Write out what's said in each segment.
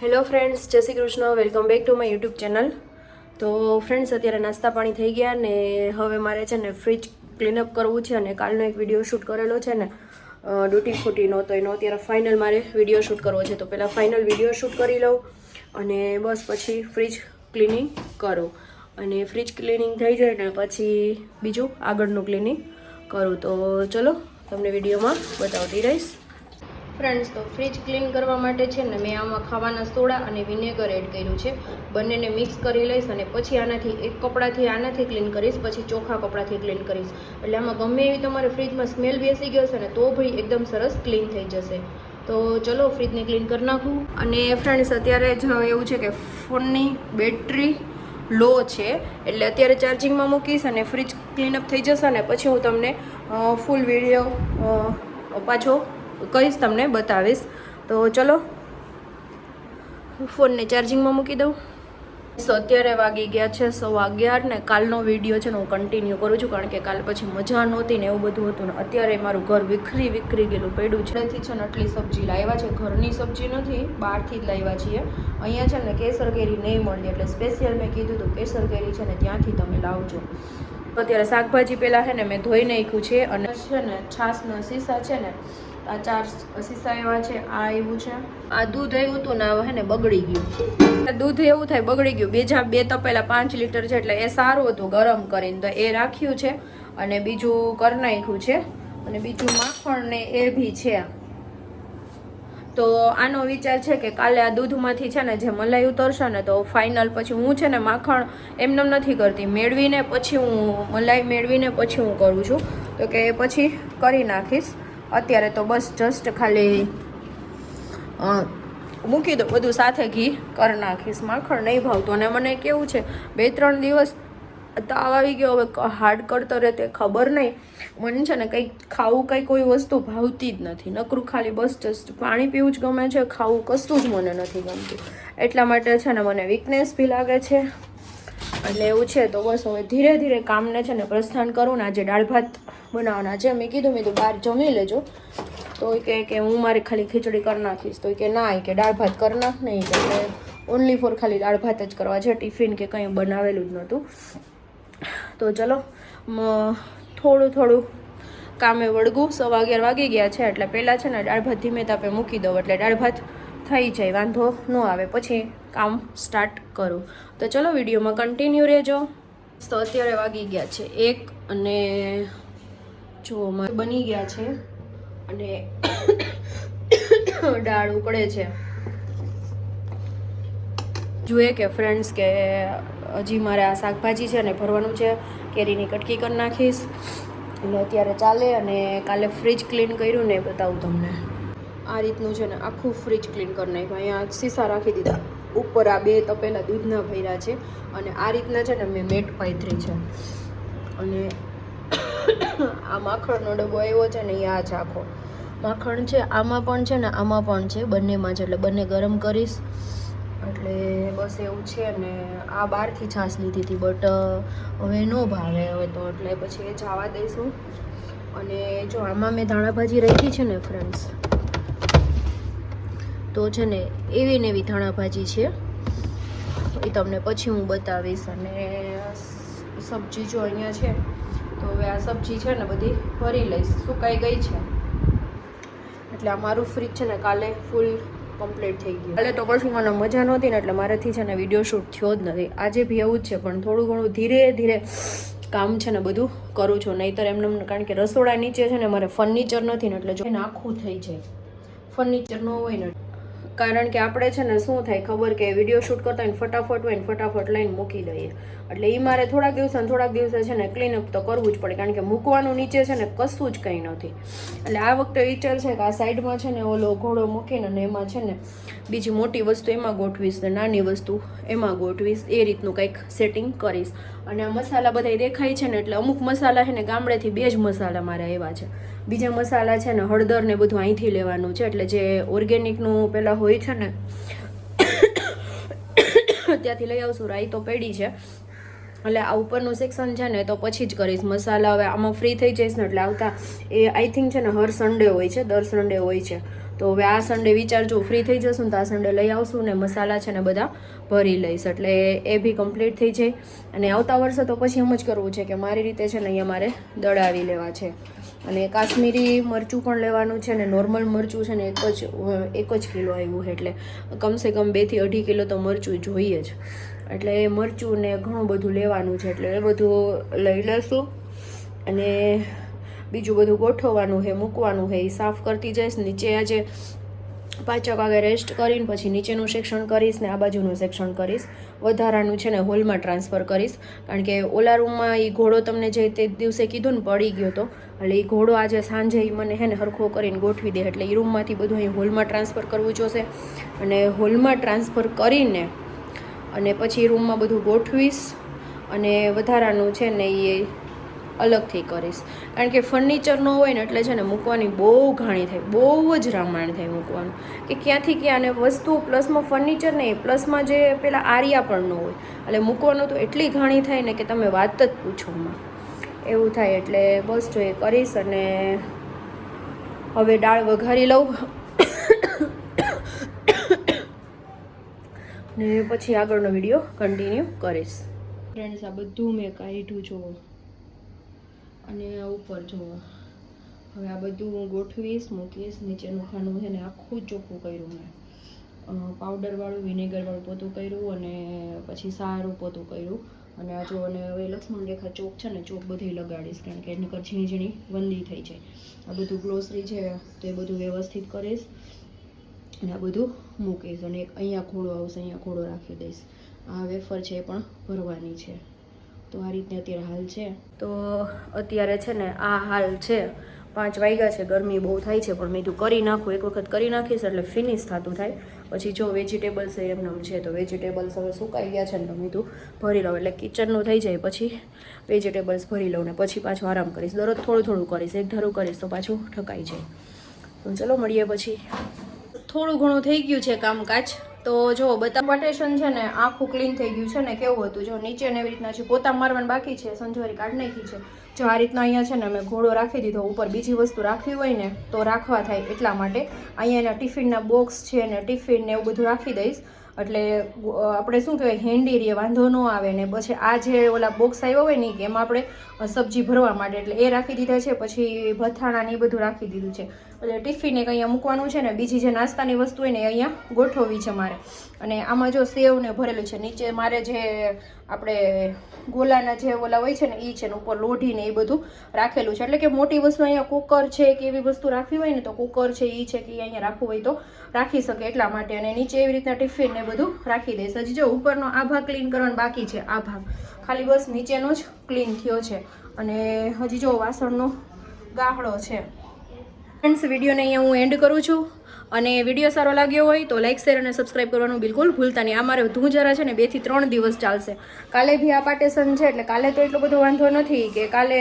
Hello friends જય Shri Krishna. Welcome back to my YouTube channel તો friends અત્યારે નાસ્તા પાણી થઈ ગયા ને હવે મારે છે ને ફ્રિજ ક્લીનઅપ કરવું છે અને કાલનો એક વીડિયો શૂટ કરેલો છે ને. ડ્યુટી ફૂટીનો તો એનો અત્યારે ફાઇનલ મારે વીડિયો શૂટ કરવો છે. તો પહેલાં ફાઇનલ વીડિયો શૂટ કરી લઉં અને બસ પછી ફ્રિજ ક્લિનિંગ કરું. અને ફ્રિજ ક્લિનિંગ થઈ જાય ને પછી બીજું આગળનું ક્લિનિંગ કરું. તો ચલો, તમને વિડીયોમાં બતાવતી રહીશ. ફ્રેન્ડ્સ, તો ફ્રીજ ક્લીન કરવા માટે છે ને મેં આમાં ખાવાના સોડા અને વિનેગર એડ કર્યું છે. બંનેને મિક્સ કરી લઈશ અને પછી આનાથી એક કપડાથી આનાથી ક્લીન કરીશ, પછી ચોખ્ખા કપડાથી ક્લીન કરીશ. એટલે આમાં ગમે એવી તમારે ફ્રીજમાં સ્મેલ બેસી ગયો છે ને, તો ભાઈ એકદમ સરસ ક્લીન થઈ જશે. તો ચલો ફ્રીજને ક્લીન કરી નાખું. અને ફ્રેન્ડ્સ અત્યારે જ એવું છે કે ફોનની બેટરી લો છે. એટલે અત્યારે ચાર્જિંગમાં મૂકીશ અને ફ્રીજ ક્લીનઅપ થઈ જશે ને, પછી હું તમને ફૂલ વીડિયો પાછો કહીશ તમને, બતાવીશ. તો ચલો, ફોનને ચાર્જિંગમાં મૂકી દઉં. સો અત્યારે વાગી ગયા છે સો અગિયાર ને કાલનો વીડિયો છે ને હું કન્ટિન્યુ કરું છું, કારણ કે કાલ પછી મજા નહોતી ને એવું બધું હતું ને અત્યારે મારું ઘર વિખરી વિખરી ગયેલું પડ્યું છે. એથી છે ને આટલી સબ્જી લાવ્યા છે, ઘરની સબ્જી નથી, બહારથી જ લાવ્યા છીએ. અહીંયા છે ને કેસર કેરી નહીં મળતી એટલે સ્પેશિયલ મેં કીધું હતું કેસર કેરી છે ને ત્યાંથી તમે લાવજો. અત્યારે શાકભાજી પહેલાં છે ને મેં ધોઈ નાખ્યું છે અને છે ને છાસના સીસા છે ને આ ચાર સીસા એવા છે, આ એવું છે. આ દૂધ એવું હતું ને હે ને બગડી ગયું. દૂધ એવું થાય બગડી ગયું. બીજા બે તપેલા પાંચ લીટર છે એટલે એ સારું હતું ગરમ કરીને. તો એ રાખ્યું છે અને બીજું કરી નાખ્યું છે. અને બીજું માખણ ને એ બી છે તો આનો વિચાર છે કે કાલે આ દૂધમાંથી છે ને જે મલાઈ ઉતરશે ને તો ફાઇનલ પછી હું છે ને માખણ એમને નથી કરતી. મેળવીને પછી હું મલાઈ મેળવીને પછી હું કરું છું. તો કે પછી કરી નાખીશ. અત્યારે તો બસ જસ્ટ ખાલી મૂકી દો બધું સાથે ઘી કરી નાખીશ. માખણ નહીં ભાવતું. અને મને કેવું છે, બે ત્રણ દિવસ તાવ આવી ગયો, હવે હાર્ડ કરતો રહે તે ખબર નહીં. મને છે ને કંઈક ખાવું કંઈ કોઈ વસ્તુ ભાવતી જ નથી. નકરું ખાલી બસ જસ્ટ પાણી પીવું જ ગમે છે, ખાવું કશું જ મને નથી ગમતું. એટલા માટે છે ને મને વીકનેસ બી લાગે છે. એટલે એવું છે, તો બસ હવે ધીરે ધીરે કામને છે ને પ્રસ્થાન કરું ને આજે દાળ ભાત બનાવવાના છે. મેં કીધું, મેં તો બહાર જમી લેજો. તો એ કહે કે, હું મારી ખાલી ખીચડી કરી નાખીશ. તો એ કે ના, એ કે દાળ ભાત કરી નાખ. નહીં કે ઓનલી ફોર ખાલી દાળ ભાત જ કરવા છે. ટિફિન કે કંઈ બનાવેલું જ નહોતું. તો ચલો થોડું થોડું કામે વળગું. સવા અગિયાર વાગી ગયા છે, એટલે પહેલાં છે ને દાળ ભાત ધીમે તાપે મૂકી દઉં, એટલે દાળ ભાત થઈ જાય, વાંધો ન આવે. પછી કામ સ્ટાર્ટ કરું. તો ચલો, વિડીયોમાં કન્ટિન્યુ રહેજો. તો અત્યારે વાગી ગયા છે એક અને જો અમારે બની ગયા છે અને દાળ ઉકળે છે. જોઈએ કે ફ્રેન્ડ્સ કે હજી મારે આ શાકભાજી છે ને ભરવાનું છે, કેરીની કટકી કરી નાખીશ. એટલે અત્યારે ચાલે અને કાલે ફ્રીજ ક્લીન કર્યું ને બતાવું તમને. આ રીતનું છે ને આખું ફ્રીજ ક્લીન કરી નાખ્યું. અહીંયા સીસા રાખી દીધા. ઉપર આ બે તપેલા દૂધના ભર્યા છે. અને આ રીતના છે ને મેં મેટ પાથરી છે. અને આ માખણનો ડબ્બો આવ્યો છે ને એ આ છે આખો. માખણ છે, આમાં પણ છે ને આમાં પણ છે, બંનેમાં છે, એટલે બંને ગરમ કરીશ. એટલે બસ એવું છે ને, આ બહારથી છાશ લીધી હતી બટ હવે ન ભાવે હવે તો, એટલે પછી એ જવા દઈશું. અને જો આમાં મેં ધાણાભાજી રાખી છે ને ફ્રેન્ડ્સ તો છે ને એવી ને એવી ધાણાભાજી છે. એ તમને પછી હું બતાવીશ. અને સબ્જી જો અહીંયા છે તો હવે આ સબ્જી છે ને બધી ભરી લઈશ. સુકાઈ ગઈ છે. એટલે આ મારું ફ્રીજ છે ને કાલે ફૂલ કમ્પ્લીટ થઈ ગયું. કાલે તો પછી મને મજા નહોતી ને એટલે મારાથી છે ને વીડિયો શૂટ થયો જ નથી. આજે બી એવું જ છે, પણ થોડું ઘણું ધીરે ધીરે કામ છે ને બધું કરું છું. નહીંતર એમને કારણ કે રસોડા નીચે છે ને મારે ફર્નિચર નથી ને એટલે જો આખું થઈ જાય. ફર્નિચર ન હોય ને કારણ કે આપણે છે ને શું થાય ખબર કે વીડિયો શૂટ કરતા હોય ફટાફટ હોય ફટાફટ લઈને મૂકી દઈએ. એટલે એ મારે થોડાક દિવસે થોડાક દિવસે છે ને ક્લીનઅપ તો કરવું જ પડે, કારણ કે મૂકવાનું નીચે છે ને કશું જ કંઈ નથી. એટલે આ વખતે વિચાર છે કે આ સાઈડમાં છે ને ઓલો ઘોડો મૂકીને અને એમાં છે ને બીજી મોટી વસ્તુ એમાં ગોઠવીશ ને નાની વસ્તુ એમાં ગોઠવીશ, એ રીતનું કંઈક સેટિંગ કરીશ. અને આ મસાલા બધા દેખાય છે ને એટલે અમુક મસાલા છે ને ગામડેથી બે જ મસાલા મારે એવા છે. બીજા મસાલા છે ને હળદર ને બધું અહીંથી લેવાનું છે, એટલે જે ઓર્ગેનિકનું પહેલાં હોય છે ને, ત્યાંથી લઈ આવશું. રાઈ તો પડી છે. એટલે આ ઉપરનું સેક્શન છે ને તો પછી જ કરીશ. મસાલા હવે આમાં ફ્રી થઈ જઈશ ને એટલે આવતા એ આઈ થિંક છે ને હર સન્ડે હોય છે, દર સન્ડે હોય છે. તો હવે આ સન્ડે વિચારજો ફ્રી થઈ જશું ને તો આ સન્ડે લઈ આવશું ને મસાલા છે ને બધા ભરી લઈશ. એટલે એ બી કમ્પ્લીટ થઈ જાય. અને આવતા વર્ષે તો પછી એમ જ કરવું છે કે મારી રીતે છે ને અહીંયા મારે દળાવી લેવા છે. અને કાશ્મીરી મરચું પણ લેવાનું છે ને નોર્મલ મરચું છે ને એક જ એક જ કિલો આવ્યું છે એટલે કમસે કમ બેથી અઢી કિલો તો મરચું જોઈએ જ. એટલે એ મરચું ને ઘણું બધું લેવાનું છે એટલે એ બધું લઈ લેશું અને બીજું બધું ગોઠવવાનું છે, મૂકવાનું છે, એ સાફ કરતી જઈશ. નીચે આજે પાંચક વાગે રેસ્ટ કરીને પછી નીચેનું સેક્શન કરીશ ને આ બાજુનું સેક્શન કરીશ. વધારાનું છે ને હોલમાં ટ્રાન્સફર કરીશ. કારણ કે ઓલા રૂમમાં એ ઘોડો તમને જે તે દિવસે કીધું ને પડી ગયો તો, એટલે એ ઘોડો આજે સાંજે એ મને હે ને હરખો કરીને ગોઠવી દે. એટલે એ રૂમમાંથી બધું અહીં હોલમાં ટ્રાન્સફર કરવું જોશે. અને હોલમાં ટ્રાન્સફર કરીને અને પછી રૂમમાં બધું ગોઠવીશ. અને વધારાનું છે ને એ અલગથી કરીશ. કારણ કે ફર્નિચર ન હોય ને એટલે છે ને મૂકવાની બહુ ઘાણી થાય, બહુ જ રામાયણ થાય મૂકવાનું. કે ક્યાંથી ક્યાં અને વસ્તુ પ્લસમાં ફર્નિચર નહીં, પ્લસમાં જે પેલા આરિયા પણ ન હોય. એટલે મૂકવાનું તો એટલી ઘાણી થાય ને કે તમે વાત જ પૂછો માં એવું થાય એટલે બસ જો એ કરીશ અને હવે દાળ વઘારી લઉં. ને પછી આગળનો વીડિયો કન્ટિન્યુ કરીશ. ફ્રેન્ડ્સ આ બધું મેં કાઢ્યું જોવો અને ઉપર જોવો હવે આ બધું હું ગોઠવીશ, મૂકીશ, નીચેનું ખાનું છે ને આખું ચોખ્ખું કર્યું મેં. પાવડરવાળું, વિનેગરવાળું પોતું કર્યું અને પછી સારું પોતું કર્યું. અને આ જો, અને હવે લક્ષ્મણ રેખા ચોક છે ને, ચોક બધી લગાડીશ, કારણ કે એની ઝીણી ઝીણી વંદી થઈ જાય. આ બધું ગ્લોસરી છે, તો એ બધું વ્યવસ્થિત કરીશ અને આ બધું મૂકીશ અને એક અહીંયા ખોડો આવશે, અહીંયા ખોડો રાખી દઈશ. આ વેફર છે એ પણ ભરવાની છે. તો આ રીતે અત્યારે હાલ છે. તો અત્યારે છે ને આ હાલ છે. પાંચ વાગ્યા છે ગરમી બહુ થાય છે પણ મેં તું કરી નાખું. એક વખત કરી નાખીશ એટલે ફિનિશ થતું થાય. પછી જો વેજીટેબલ્સ એમનેમ છે તો વેજીટેબલ્સ હવે સુકાઈ ગયા છે ને તો મેં તું ભરી લઉં. એટલે કિચનનું થઈ જાય પછી વેજીટેબલ્સ ભરી લઉં ને પછી પાછું આરામ કરીશ. દરરોજ થોડું થોડું કરીશ એક ધારું કરીશ તો પાછું ઠકાઈ જાય. તો ચલો મળીએ પછી. થોડું ઘણું થઈ ગયું છે કામકાજ. તો જો બધા પટેશન છે ને, આખું ક્લીન થઈ ગયું છે ને, કેવું હતું? જો, નીચે ને એવી રીતના છે પોતા મારવાનું બાકી છે સંજવારી કાઢ નાખી છે. જો, આ રીતના અહીંયા છે ને મેં ઘોડો રાખી દીધો. ઉપર બીજી વસ્તુ રાખવી હોય ને, તો રાખવા થાય એટલા માટે. અહીંયા એના ટિફિનના બોક્સ છે ને, ટિફિન ને એવું બધું રાખી દઈશ. એટલે આપણે શું કહેવાય, હેન્ડી રે વાંધો ન આવે ને, પછી આ જે ઓલા બોક્સ આવ્યો હોય ને, એમાં આપણે સબ્જી ભરવા માટે, એટલે એ રાખી દીધા છે, પછી ભથાણા ને એ બધું રાખી દીધું છે. એટલે ટિફિન એક અહીંયા મૂકવાનું છે ને બીજી જે નાસ્તાની વસ્તુ હોય ને અહીંયા ગોઠવવી છે મારે. અને આમાં જો સેવને ભરેલું છે, નીચે મારે જે આપણે ગોલાના જે ઓલા હોય છે ને એ છે ને ઉપર લોઢીને એ બધું રાખેલું છે. એટલે કે મોટી વસ્તુ અહીંયા કુકર છે કે એવી વસ્તુ રાખવી હોય ને તો કુકર છે એ છે કે અહીંયા રાખવું હોય તો રાખી શકે એટલા માટે. અને નીચે એવી રીતના ટિફિન ને બધું રાખી દઈશ. હજી જો ઉપરનો આ ભાગ ક્લીન કરવાનો બાકી છે, આ ભાગ. ખાલી બસ નીચેનો જ ક્લીન થયો છે. અને હજી જો વાસણનો ગાહડો છે. ફ્રેન્ડ્સ વિડીયોને અહીંયા હું એન્ડ કરું છું. અને વીડિયો સારો લાગ્યો હોય તો લાઇક શેર અને સબસ્ક્રાઇબ કરવાનું બિલકુલ ભૂલતા નહીં. અમારે મારે જરા છે ને બેથી ત્રણ દિવસ ચાલશે. કાલે બી આ પાર્ટેશન છે, એટલે કાલે તો એટલો બધો વાંધો નથી કે કાલે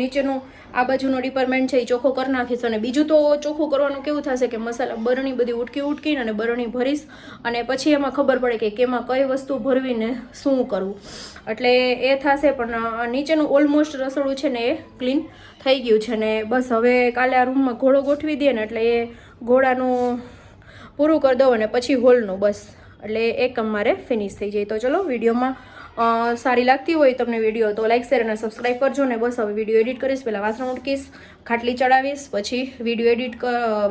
નીચેનું આ બાજુનો ડિપાર્ટમેન્ટ છે, એ ચોખ્ખો કરી નાખીશ અને બીજું તો ચોખ્ખું કરવાનું કેવું થશે કે મસાલા, બરણી બધી ઉટકી ઉટકીને અને બરણી ભરીશ અને પછી એમાં ખબર પડે કે કેમાં કઈ વસ્તુ ભરવીને શું કરવું. એટલે એ થશે, પણ નીચેનું ઓલમોસ્ટ રસોડું છે ને એ ક્લીન થઈ ગયું છે ને બસ હવે કાલે આ રૂમમાં ઘોડો ગોઠવી દે ને એટલે એ ઘોડાનું પૂરું કરી દઉં અને પછી હોલનું બસ. એટલે એક કામ મારે ફિનિશ થઈ જાય. તો ચલો, વિડીયોમાં સારી લાગતી હોય તમને વીડિયો તો લાઈક શેર અને સબસ્ક્રાઈબ કરજો ને બસ હવે વીડિયો એડિટ કરીશ પહેલાં વાસણ ઉટકીશ, ખાટલી ચડાવીશ, પછી વીડિયો એડિટ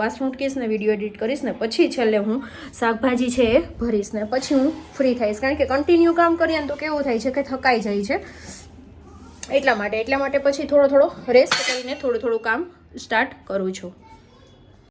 વાસણ ઉટકીશ ને વીડિયો એડિટ કરીશ ને પછી છેલ્લે હું શાકભાજી છે એ ભરીશ ને પછી હું ફ્રી થઈશ. કારણ કે કન્ટિન્યુ કામ કરીએ ને તો કેવું થાય છે કે થકાઈ જાય છે. એટલા માટે એટલા માટે પછી થોડો થોડો રેસ્ટ કરીને થોડું થોડું કામ સ્ટાર્ટ કરું છું.